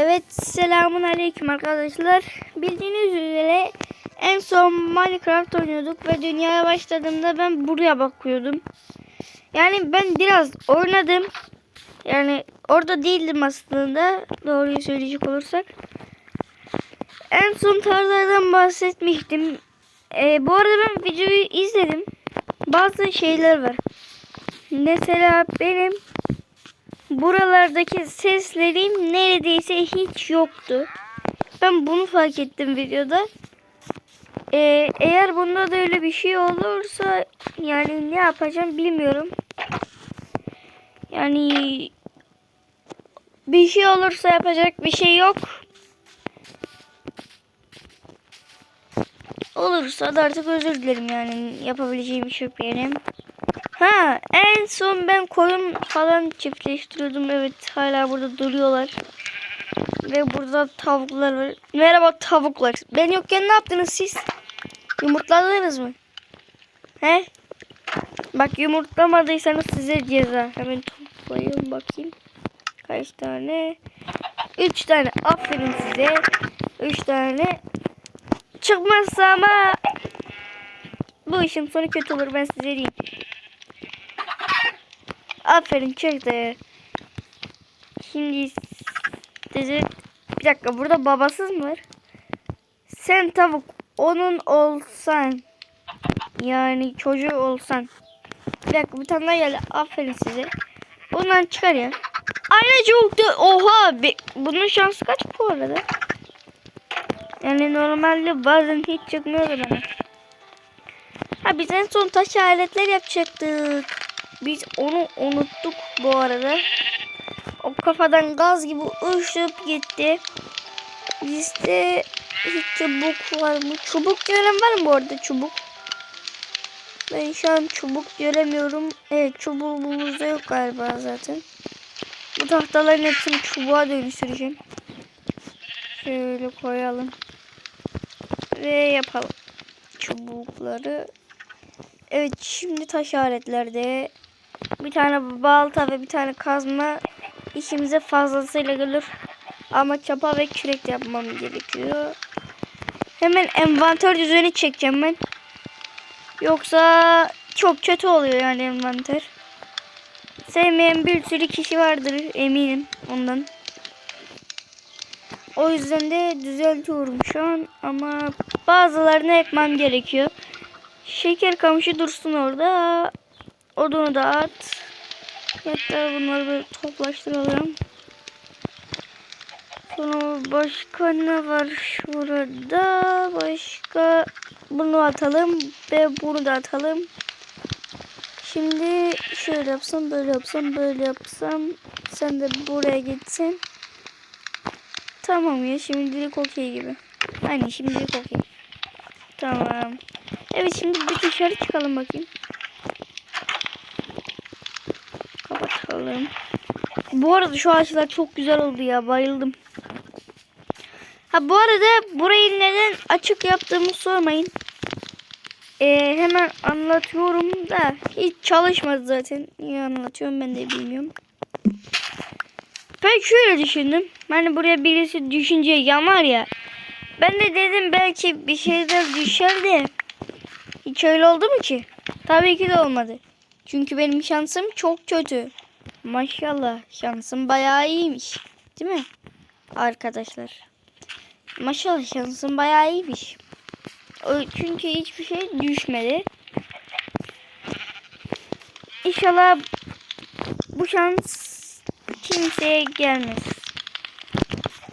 Evet selamun aleyküm arkadaşlar. Bildiğiniz üzere en son Minecraft oynuyorduk ve dünyaya başladığımda ben buraya bakıyordum. Yani ben biraz oynadım. Yani orada değildim aslında doğruyu söyleyecek olursak. En son tarzlardan bahsetmiştim. Ee, bu arada ben videoyu izledim. Bazı şeyler var. Mesela benim buralardaki seslerim neredeyse hiç yoktu. Ben bunu fark ettim videoda. Ee, eğer bunda da öyle bir şey olursa yani ne yapacağım bilmiyorum. Yani bir şey olursa yapacak bir şey yok. Olursa da artık özür dilerim yani yapabileceğim bir şey yok benim. Ha en son ben koyun falan çiftleştiriyordum. Evet hala burada duruyorlar. Ve burada tavuklar var. Merhaba tavuklar. Ben yokken ne yaptınız siz? Yumurtladınız mı? He? Bak yumurtlamadıysanız size ceza. Hemen toplayayım bakayım. Kaç tane? Üç tane. Aferin size. Üç tane. Çıkmazsa ama bu işin sonu kötü olur ben size diyeyim. Aferin çıktı. Şimdi size bir dakika burada babasız mı var? Sen tavuk onun olsan yani çocuğu olsan. Bir dakika bir tane daha geldi. Aferin size. Bundan çıkar ya. Aynen çoktu. Oha. Be, bunun şansı kaç bu arada? Yani normalde bazen hiç çıkmıyor bana. Ha biz en son taş aletler yapacaktık. Biz onu unuttuk bu arada. O kafadan gaz gibi uçup gitti. Bizde hiç çubuk var mı? Çubuk gören var mı bu arada çubuk? Ben şu an çubuk göremiyorum. Evet çubuğumuz da yok galiba zaten. Bu tahtaların hepsini çubuğa dönüştüreceğim. Şöyle koyalım. Ve yapalım. Çubukları. Evet şimdi taş aletlerde bir tane balta ve bir tane kazma işimize fazlasıyla gelir. Ama çapa ve kürek de yapmam gerekiyor. Hemen envanter düzeni çekeceğim ben. Yoksa çok kötü oluyor yani envanter. Sevmeyen bir sürü kişi vardır eminim ondan. O yüzden de düzeltiyorum şu an ama bazılarını ekmem gerekiyor. Şeker kamışı dursun orada. Odunu da at. Hatta bunları böyle toplaştıralım. Sonra başka ne var şurada? Başka bunu atalım ve bunu da atalım. Şimdi şöyle yapsam, böyle yapsam, böyle yapsam. Sen de buraya gitsin. Tamam ya şimdilik okey gibi. Aynen şimdilik okey. Tamam. Evet şimdi bir dışarı çıkalım bakayım. Kapatalım. Bu arada şu ağaçlar çok güzel oldu ya bayıldım. Ha bu arada burayı neden açık yaptığımı sormayın. Ee, hemen anlatıyorum da hiç çalışmadı zaten. Niye anlatıyorum ben de bilmiyorum. Ben şöyle düşündüm. Hani buraya birisi düşünce yanar ya. Ben de dedim belki bir şeyler düşer de. Hiç öyle oldu mu ki? Tabii ki de olmadı. Çünkü benim şansım çok kötü. Maşallah şansım bayağı iyiymiş. Değil mi? Arkadaşlar. Maşallah şansım bayağı iyiymiş. Çünkü hiçbir şey düşmedi. İnşallah bu şans kimseye gelmez.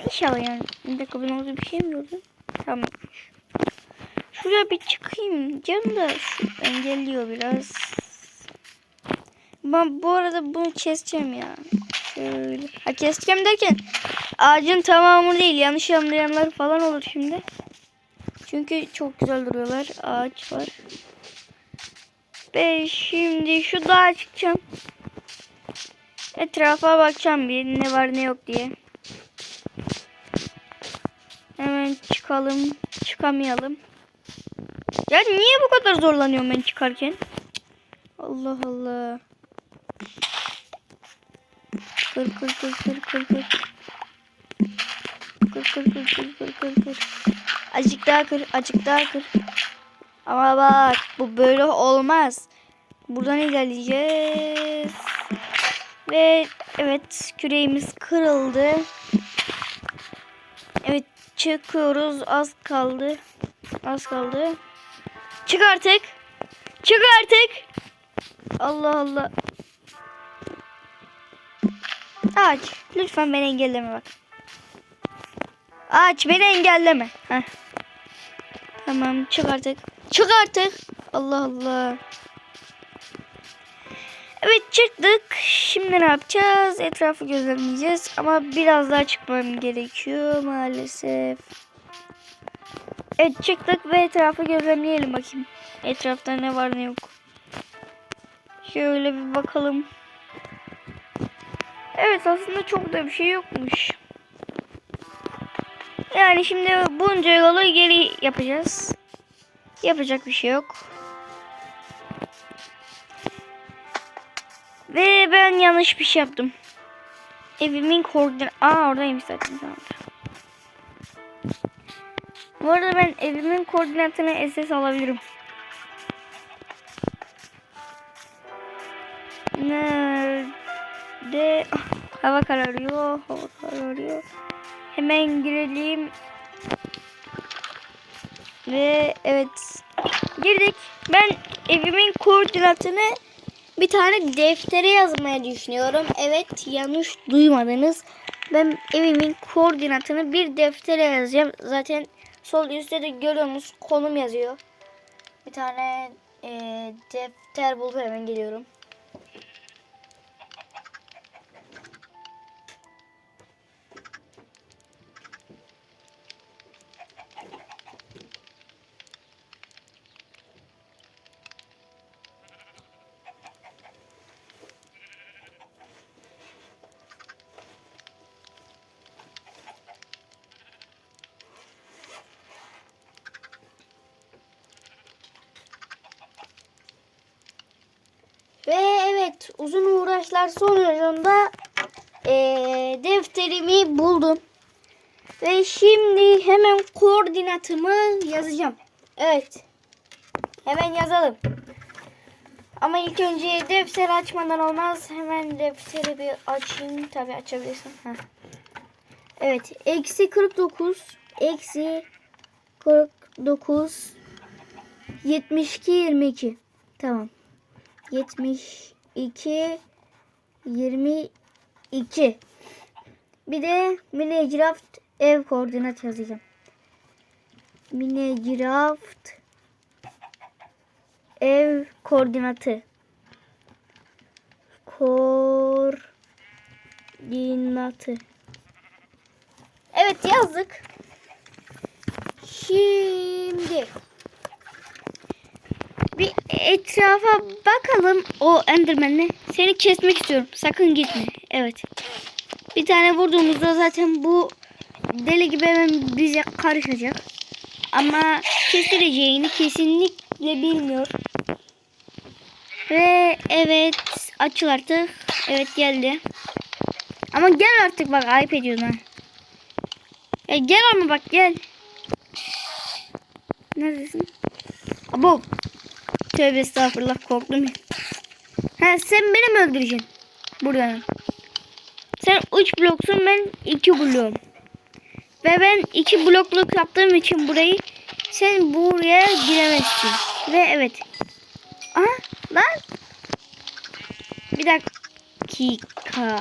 İnşallah yani. Bir dakika ben orada bir şey mi gördüm? Tamam. Şuraya bir çıkayım. Canım da engelliyor biraz. Ben bu arada bunu keseceğim ya. Şöyle. Ha keseceğim derken ağacın tamamı değil. Yanlış anlayanlar falan olur şimdi. Çünkü çok güzel duruyorlar. Ağaç var. Ve şimdi şu dağa çıkacağım. Etrafa bakacağım bir ne var ne yok diye. Hemen çıkalım. Çıkamayalım. Ya niye bu kadar zorlanıyorum ben çıkarken? Allah Allah. Kır kır kır kır kır kır. kır kır kır kır kır kır. Azıcık daha kır azıcık daha kır. Ama bak bu böyle olmaz. Buradan ilerleyeceğiz. Ve evet küreğimiz kırıldı. Evet çıkıyoruz az kaldı. Az kaldı. Çık artık. Çık artık. Allah Allah. Aç. Lütfen beni engelleme bak. Aç beni engelleme. Heh. Tamam çık artık. Çık artık. Allah Allah. Evet çıktık. Şimdi ne yapacağız? Etrafı gözlemleyeceğiz. Ama biraz daha çıkmam gerekiyor maalesef. Evet çıktık ve etrafı gözlemleyelim bakayım. Etrafta ne var ne yok. Şöyle bir bakalım. Evet aslında çok da bir şey yokmuş. Yani şimdi bunca yolu geri yapacağız. Yapacak bir şey yok. Ve ben yanlış bir şey yaptım. Evimin koordinat... Aa oradaymış zaten tamam. Bu arada ben evimin koordinatını SS alabilirim. Nerede? Ah, hava kararıyor. Hava kararıyor. Hemen girelim. Ve evet. Girdik. Ben evimin koordinatını bir tane deftere yazmaya düşünüyorum. Evet yanlış duymadınız. Ben evimin koordinatını bir deftere yazacağım. Zaten sol üstte de görüyorsunuz konum yazıyor. Bir tane e, defter bulup hemen geliyorum. Defterimi buldum. Ve şimdi hemen koordinatımı yazacağım. Evet. Hemen yazalım. Ama ilk önce defteri açmadan olmaz. Hemen defteri bir açayım. Tabi açabilirsin. Heh. Evet. Eksi 49. Eksi 49. 72 22. Tamam. 72 22 Bir de Minecraft ev koordinat yazacağım. Minecraft ev koordinatı koordinatı Evet yazdık. Şimdi bir etrafa bakalım o Enderman'le. Seni kesmek istiyorum. Sakın gitme. Evet. Bir tane vurduğumuzda zaten bu deli gibi hemen bize karışacak. Ama kesileceğini kesinlikle bilmiyor. Ve evet açıl artık. Evet geldi. Ama gel artık bak ayıp ediyorsun ha. Ya gel ama bak gel. Neredesin? Abo. Tövbe estağfurullah korktum. Ha sen beni mi öldüreceksin? Buradan. Sen 3 bloksun ben 2 bloğum. Ve ben 2 blokluk yaptığım için burayı sen buraya giremezsin. Ve evet. Aha lan. Bir dakika.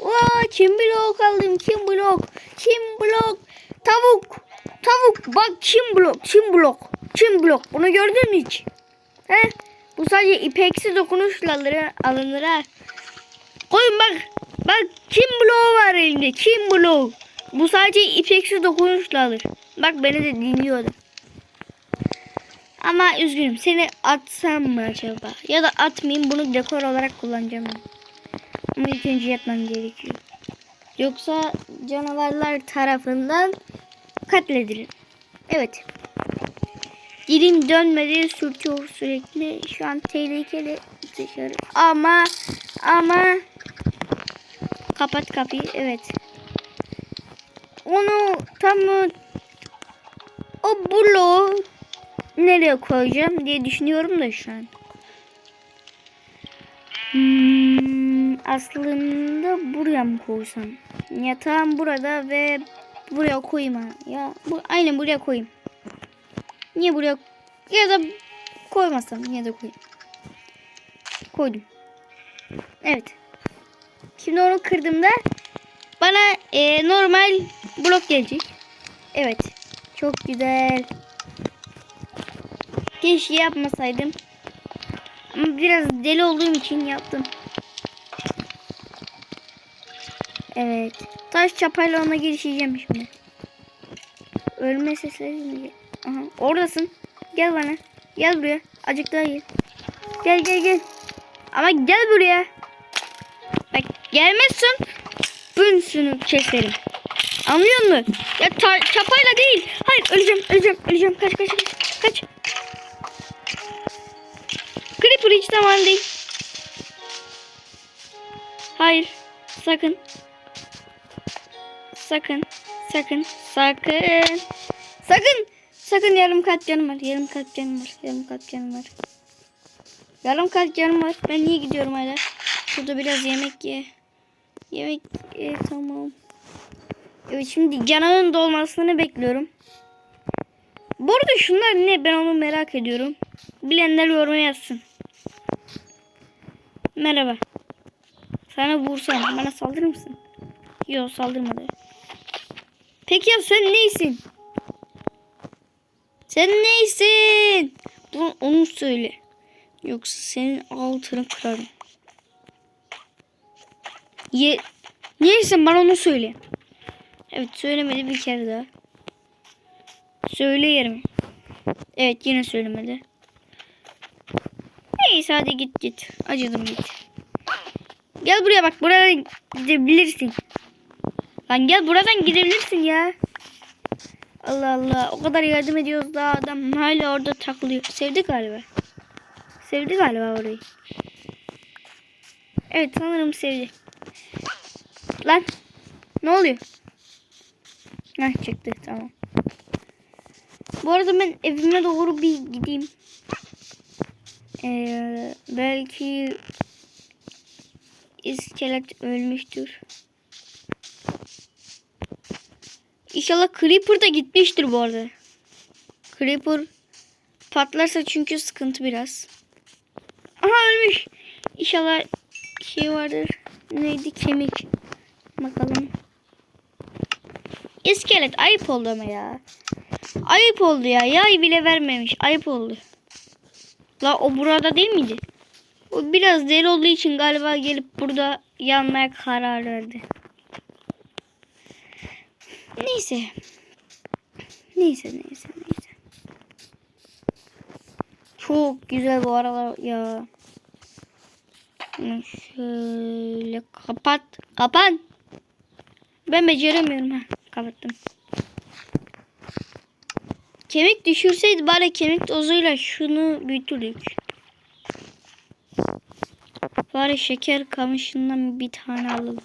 Vaa çim blok aldım çim blok. Çim blok. Tavuk. Tavuk bak çim blok çim blok. Çim blok. Bunu gördün mü hiç? He? Bu sadece ipeksi dokunuşla alınır ha. Koyun bak. Bak çim bloğu var elinde. Çim bloğu. Bu sadece ipeksi dokunuşla alır. Bak beni de dinliyordu. Ama üzgünüm. Seni atsam mı acaba? Ya da atmayayım. Bunu dekor olarak kullanacağım. Ama ilk önce yatmam gerekiyor. Yoksa canavarlar tarafından katledilir. Evet. Dilim dönmedi sürtüyor sürekli. Şu an tehlikeli dışarı. Ama ama kapat kapıyı. Evet. onu tam o bloğu nereye koyacağım diye düşünüyorum da şu an. Hmm, aslında buraya mı koysam? Yatağım burada ve buraya koyayım ha. Ya bu aynen buraya koyayım. Niye buraya ya da koymasam ya da koyayım. Koydum. Evet. Şimdi onu kırdığımda bana e, normal blok gelecek. Evet. Çok güzel. Keşke yapmasaydım. Ama biraz deli olduğum için yaptım. Evet. Taş çapayla ona girişeceğim şimdi. Ölme sesleri mi? Aha, oradasın. Gel bana. Gel buraya. Acık daha gel. Gel gel gel. Ama gel buraya. Bak gelmezsin. Bünsünü keserim. Anlıyor musun? Ya ta- çapayla değil. Hayır öleceğim öleceğim öleceğim. Kaç kaç kaç. Kaç. Creeper hiç zaman değil. Hayır. Sakın. Sakın. Sakın. Sakın. Sakın. Sakın yarım kat canım var. Yarım kat canım var. Yarım kat canım var. Yarım kat canım var. Ben niye gidiyorum hala? Şurada biraz yemek ye. Yemek ye tamam. Evet şimdi canının dolmasını bekliyorum. Bu arada şunlar ne ben onu merak ediyorum. Bilenler yoruma yazsın. Merhaba. Sana vursam bana saldırır mısın? Yok saldırmadı. Peki ya sen neysin? Sen neysin? Bunu onu söyle. Yoksa senin altını kırarım. Ye Neyse bana onu söyle. Evet söylemedi bir kere daha. Söyleyelim. Evet yine söylemedi. Neyse hadi git git. Acıdım git. Gel buraya bak buradan gidebilirsin. Lan gel buradan gidebilirsin ya. Allah Allah o kadar yardım ediyoruz da adam hala orada takılıyor. Sevdi galiba. Sevdi galiba orayı. Evet sanırım sevdi. Lan ne oluyor? Heh çıktı tamam. Bu arada ben evime doğru bir gideyim. Ee, belki iskelet ölmüştür. İnşallah Creeper da gitmiştir bu arada. Creeper patlarsa çünkü sıkıntı biraz. Aha ölmüş. İnşallah şey vardır. Neydi kemik. Bakalım. İskelet ayıp oldu ama ya. Ayıp oldu ya. Yay bile vermemiş. Ayıp oldu. La o burada değil miydi? O biraz deli olduğu için galiba gelip burada yanmaya karar verdi. Neyse. Neyse neyse neyse. Çok güzel bu aralar ya. Şöyle kapat. Kapan. Ben beceremiyorum ha. Kapattım. Kemik düşürseydi bari kemik tozuyla şunu büyütürdük. Bari şeker kamışından bir tane alalım.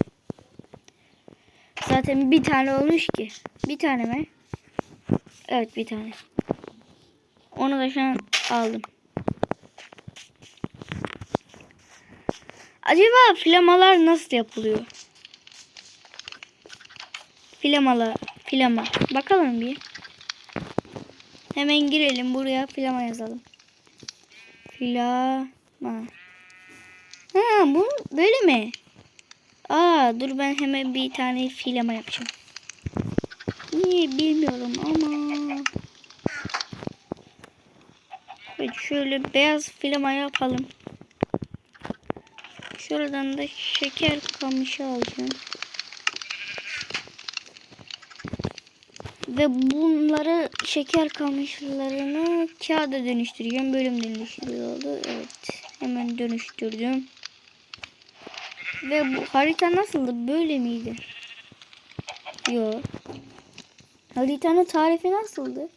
Zaten bir tane olmuş ki. Bir tane mi? Evet bir tane. Onu da şu an aldım. Acaba flamalar nasıl yapılıyor? Flamalar, flama. Bakalım bir. Hemen girelim buraya flama yazalım. Flama. Ha bu böyle mi? Aa dur ben hemen bir tane flama yapacağım. Niye bilmiyorum ama. Evet şöyle beyaz flama yapalım. Şuradan da şeker kamışı alacağım. Ve bunları şeker kamışlarını kağıda dönüştüreceğim. Bölüm dönüştürüyordu. Evet. Hemen dönüştürdüm. Ve bu harita nasıldı? Böyle miydi? Yok. Haritanın tarifi nasıldı?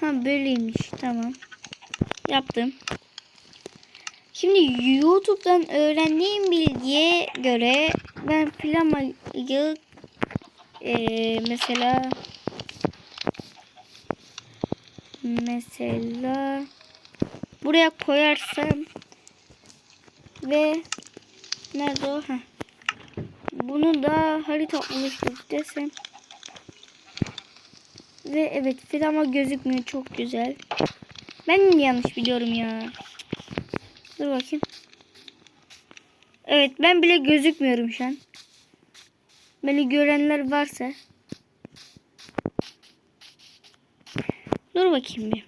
Ha böyleymiş. Tamam. Yaptım. Şimdi YouTube'dan öğrendiğim bilgiye göre ben flamayı Ee, mesela mesela buraya koyarsam ve nerede o? Heh. Bunu da harita oluştur desem. Ve evet filama gözükmüyor çok güzel. Ben yanlış biliyorum ya. Dur bakayım. Evet ben bile gözükmüyorum şu an. Beni görenler varsa. Dur bakayım bir.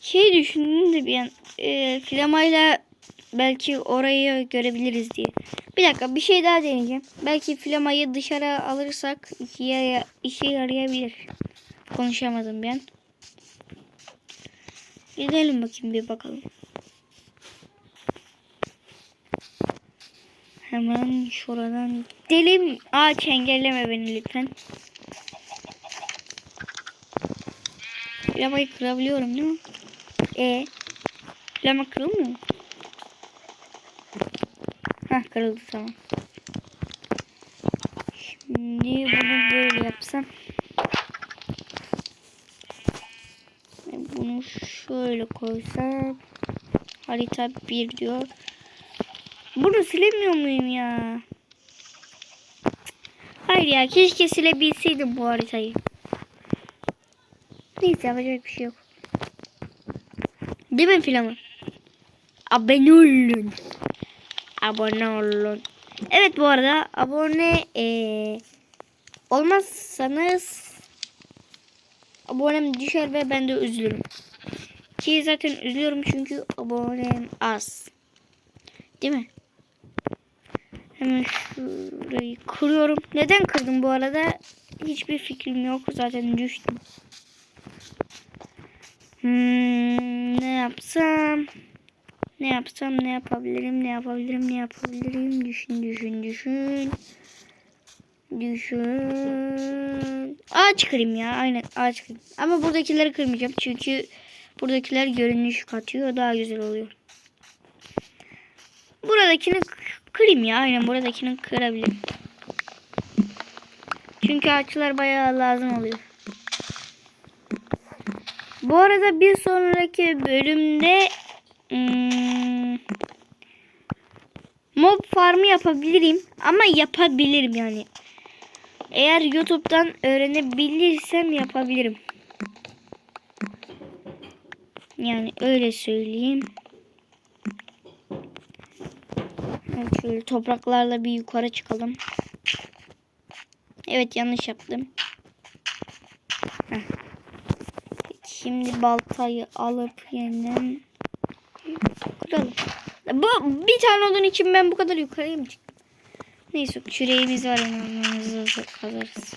Şey düşündüm de bir an. E, flamayla belki orayı görebiliriz diye. Bir dakika bir şey daha deneyeceğim. Belki flamayı dışarı alırsak işe, işe yarayabilir. Konuşamadım ben. Gidelim bakayım bir bakalım. Hemen şuradan gidelim. Ağaç engelleme beni lütfen. Flamayı kırabiliyorum değil mi? E Flama kırılmıyor mu? Heh kırıldı tamam. Şimdi bunu böyle yapsam. Bunu şöyle koysam. Harita 1 diyor. Bunu silemiyor muyum ya? Hayır ya keşke silebilseydim bu haritayı. Neyse yapacak bir şey yok. Değil mi filanı? Abone olun. Abone olun. Evet bu arada abone ee, olmazsanız abonem düşer ve ben de üzülürüm. Ki zaten üzülüyorum çünkü abonem az. Değil mi? Hemen şurayı kırıyorum. Neden kırdım bu arada? Hiçbir fikrim yok. Zaten düştüm. Hmm, ne yapsam? Ne yapsam? Ne yapabilirim? Ne yapabilirim? Ne yapabilirim? Düşün, düşün, düşün. Düşün. Ağaç kırayım ya. Aynen ağaç kırayım. Ama buradakileri kırmayacağım. Çünkü buradakiler görünüş katıyor. Daha güzel oluyor. Buradakini kırayım ya. Aynen buradakini kırabilirim. Çünkü ağaçlar bayağı lazım oluyor. Bu arada bir sonraki bölümde hmm, mob farmı yapabilirim. Ama yapabilirim yani. Eğer YouTube'dan öğrenebilirsem yapabilirim. Yani öyle söyleyeyim. Evet, şöyle topraklarla bir yukarı çıkalım. Evet yanlış yaptım. Heh. Şimdi baltayı alıp yeniden kıralım. Bu bir tane odun için ben bu kadar yukarıya mı çıktım? Neyse küreğimiz var en hızlı kazarız.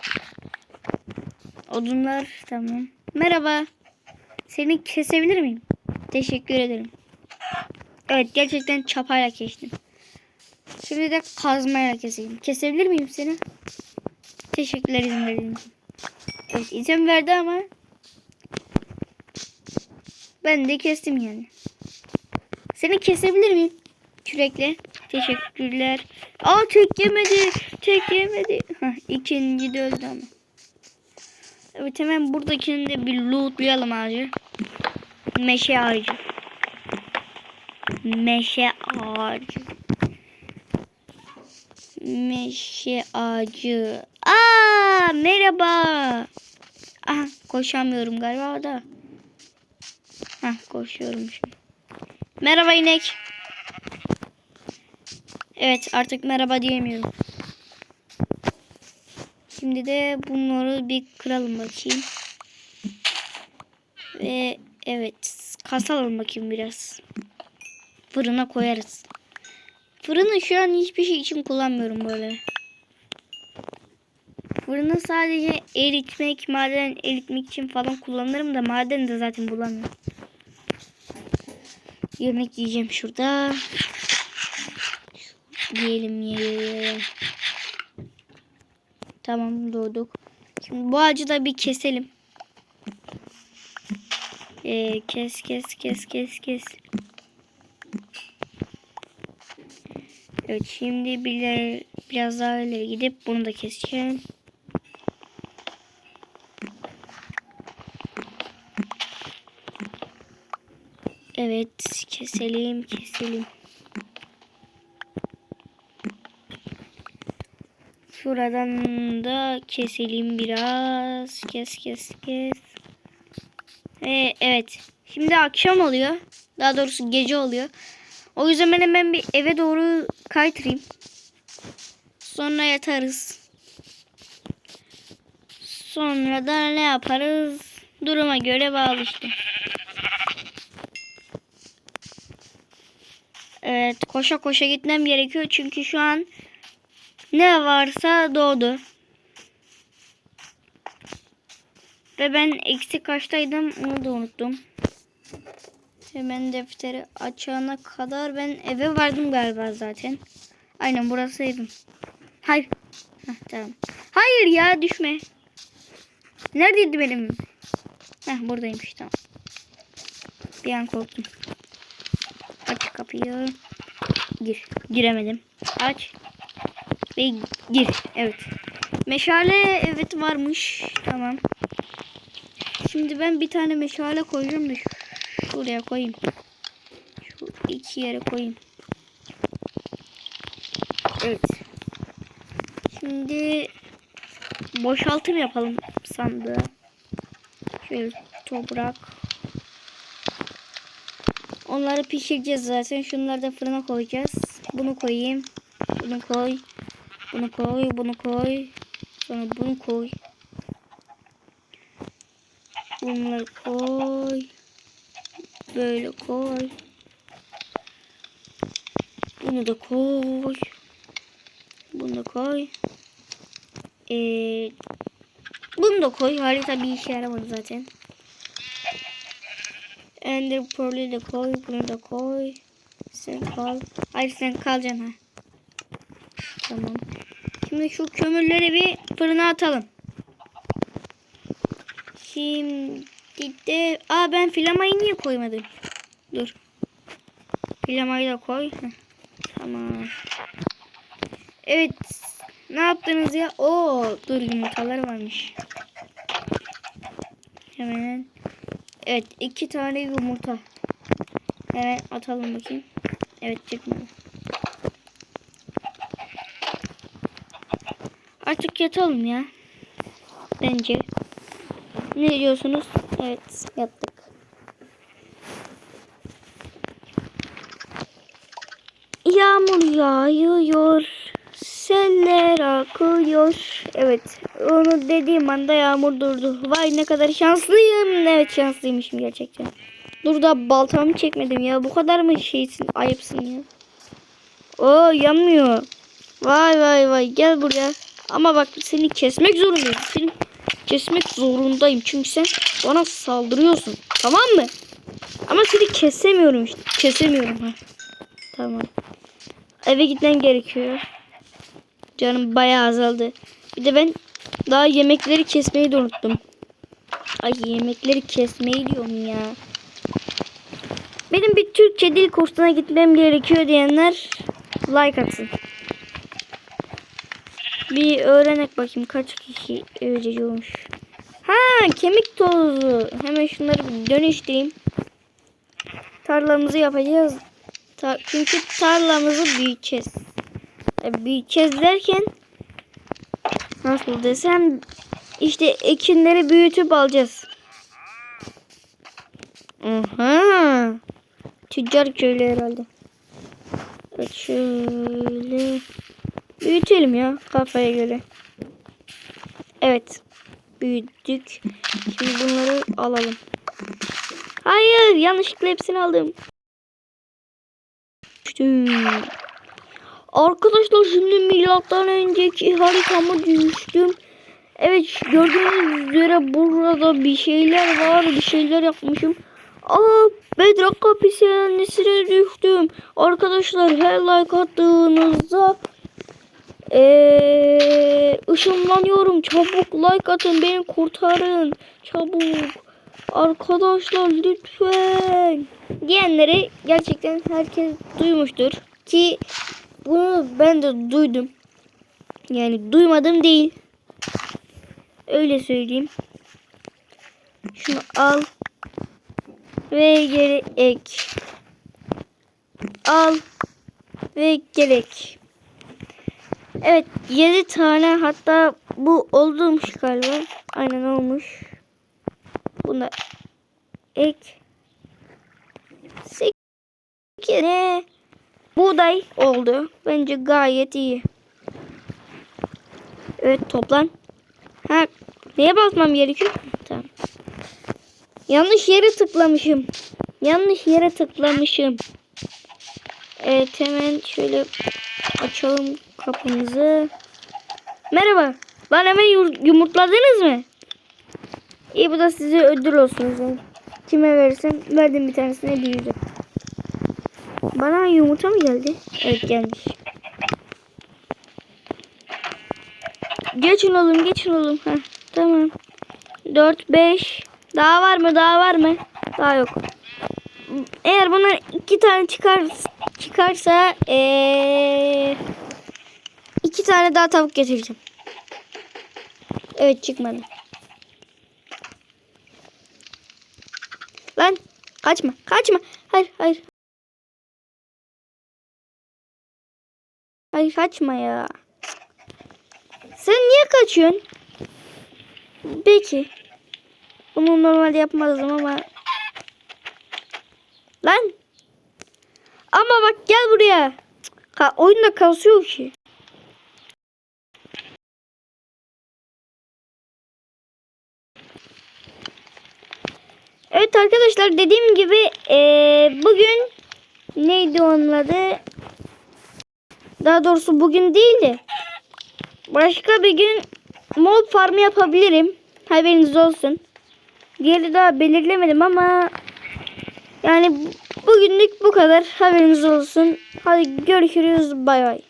Odunlar tamam. Merhaba. Seni kesebilir miyim? Teşekkür ederim. Evet gerçekten çapayla kestim. Şimdi de kazmayla keseyim. Kesebilir miyim seni? Teşekkürler izin verdiğin için. Evet izin verdi ama ben de kestim yani. Seni kesebilir miyim? Kürekle. Teşekkürler. Aa tek yemedi. Tek yemedi. Hah, ikinci de öldü ama. Evet hemen buradakini de bir lootlayalım ağacı. Meşe ağacı. Meşe ağacı. Meşe ağacı. Aa merhaba. Aha koşamıyorum galiba da. Hah koşuyorum şimdi. Merhaba inek. Evet artık merhaba diyemiyorum. Şimdi de bunları bir kıralım bakayım. Ve evet kasalım bakayım biraz. Fırına koyarız. Fırını şu an hiçbir şey için kullanmıyorum böyle. Fırını sadece eritmek, maden eritmek için falan kullanırım da maden de zaten bulamıyorum. Yemek yiyeceğim şurada. Yiyelim yiyelim. Tamam doğduk. Şimdi bu ağacı da bir keselim. Ee, kes kes kes kes kes. Evet şimdi bir, biraz daha ileri gidip bunu da keseceğim. Evet keselim keselim. Şuradan da keselim biraz. Kes kes kes. Ee, evet. Şimdi akşam oluyor. Daha doğrusu gece oluyor. O yüzden ben hemen bir eve doğru kaytırayım. Sonra yatarız. Sonra da ne yaparız? Duruma göre bağlı işte. Evet koşa koşa gitmem gerekiyor çünkü şu an ne varsa doğdu. Ve ben eksi kaçtaydım onu da unuttum. Hemen defteri açana kadar ben eve vardım galiba zaten. Aynen burası evim. Hayır. Heh, tamam. Hayır ya düşme. Neredeydi benim? Heh buradaymış tamam. Bir an korktum. Aç kapıyı. Gir. Giremedim. Aç. Ve gir. Evet. Meşale evet varmış. Tamam. Şimdi ben bir tane meşale koyacağım da şu- şuraya koyayım. Şu iki yere koyayım. Evet. Şimdi boşaltım yapalım sandığı. Şöyle toprak. Onları pişireceğiz zaten. Şunları da fırına koyacağız. Bunu koyayım. Bunu koy. Bunu koy. Bunu koy. Sonra bunu koy. Bunları koy. Böyle koy. Bunu da koy. Bunu da koy. Ee, bunu da koy. Harita bir işe yaramadı zaten. Ender Pearl'ü de koy. Bunu da koy. Sen kal. Hayır sen kalacaksın ha. Tamam. Şimdi şu kömürleri bir fırına atalım. Şimdi de... Aa ben filamayı niye koymadım? Dur. Filamayı da koy. Heh. Tamam. Evet. Ne yaptınız ya? Oo, dur yumurtalar varmış. Hemen. Evet iki tane yumurta. Hemen atalım bakayım. Evet çıkmadı. Artık yatalım ya. Bence. Ne diyorsunuz? Evet yattık. Yağmur yağıyor. Seller akıyor. Evet. Onu dediğim anda yağmur durdu. Vay ne kadar şanslıyım. Evet şanslıymışım gerçekten. Dur da baltamı çekmedim ya. Bu kadar mı şeysin? Ayıpsın ya. Oo yanmıyor. Vay vay vay gel buraya. Ama bak seni kesmek zorundayım. Seni kesmek zorundayım. Çünkü sen bana saldırıyorsun. Tamam mı? Ama seni kesemiyorum işte. Kesemiyorum ha. Tamam. Eve gitmem gerekiyor. Canım bayağı azaldı. Bir de ben daha yemekleri kesmeyi de unuttum. Ay yemekleri kesmeyi diyorum ya. Benim bir Türkçe dil kursuna gitmem gerekiyor diyenler like atsın. Bir öğrenek bakayım kaç kişi öğreniyormuş. Ha kemik tozu. Hemen şunları bir dönüştüreyim. Tarlamızı yapacağız. Ta- çünkü tarlamızı büyüteceğiz. E, büyüteceğiz derken nasıl desem işte ekinleri büyütüp alacağız. Aha. Tüccar köylü herhalde. Evet şöyle büyütelim ya kafaya göre. Evet. Büyüttük. Şimdi bunları alalım. Hayır yanlışlıkla hepsini aldım. Arkadaşlar şimdi milattan önceki haritamı düştüm. Evet gördüğünüz üzere burada bir şeyler var. Bir şeyler yapmışım. Aa Bedrock hapishanesine düştüm. Arkadaşlar her like attığınızda ee, ışınlanıyorum. Çabuk like atın beni kurtarın. Çabuk. Arkadaşlar lütfen. Diyenleri gerçekten herkes duymuştur. Ki Bunu ben de duydum. Yani duymadım değil. Öyle söyleyeyim. Şunu al. Ve geri ek. Al. Ve gerek. Evet 7 tane hatta bu olmuş galiba. Aynen olmuş. Buna ek. 8 ne? Buğday oldu. Bence gayet iyi. Evet toplan. Ha neye basmam gerekiyor? Tamam. Yanlış yere tıklamışım. Yanlış yere tıklamışım. Evet hemen şöyle açalım kapımızı. Merhaba. Lan hemen yumurtladınız mı? İyi bu da size ödül olsun. Kime verirsem verdim bir tanesine büyüdü. Bana yumurta mı geldi? Evet gelmiş. Geçin oğlum geçin oğlum. Heh, tamam. 4 5 daha var mı daha var mı? Daha yok. Eğer bana iki tane çıkar çıkarsa ee, iki tane daha tavuk getireceğim. Evet çıkmadı. Lan kaçma kaçma. Hayır hayır. Hayır kaçma ya. Sen niye kaçıyorsun? Peki. Bunu normalde yapmazdım ama. Lan. Ama bak gel buraya. Ka oyunda kasıyor ki. Evet arkadaşlar dediğim gibi eee, bugün neydi onun adı? Daha doğrusu bugün değil de başka bir gün mob farmı yapabilirim. Haberiniz olsun. Diğeri daha belirlemedim ama yani bugünlük bu kadar. Haberiniz olsun. Hadi görüşürüz. Bay bay.